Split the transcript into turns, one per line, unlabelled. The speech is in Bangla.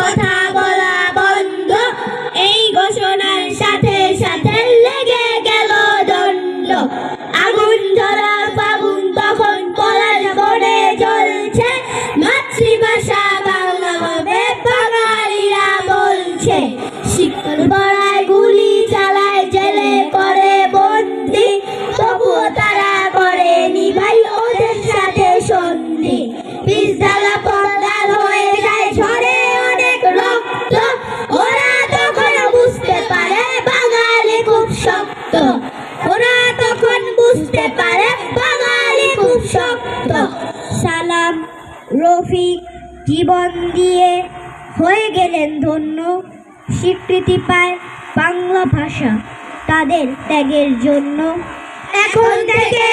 কথা বলা বন্ধ। এই ঘোষণার সাথে সাথে লেগে গেল দণ্ড। আগুন ধরা ফাগুন তখন পলাশ বনে জ্বলছে মাতৃভাষা বাংলা হবে বাঙালিরা বলছে। শিক্ষণ পড়ায় গুলি চালায় জেলে করে বন্দি। তবুও তারা করেনি ভাই ওদের সাথে সন্ধি। বিদ্যালয় শক্ত। ওরা তখন বুঝতে পারে বাঙালি খুব শক্ত। সালাম, রফিক, জীবন দিয়ে হয়ে গেলেন ধন্য। স্বীকৃতি পায় বাংলা ভাষা তাদের ত্যাগের জন্য। এখন থেকে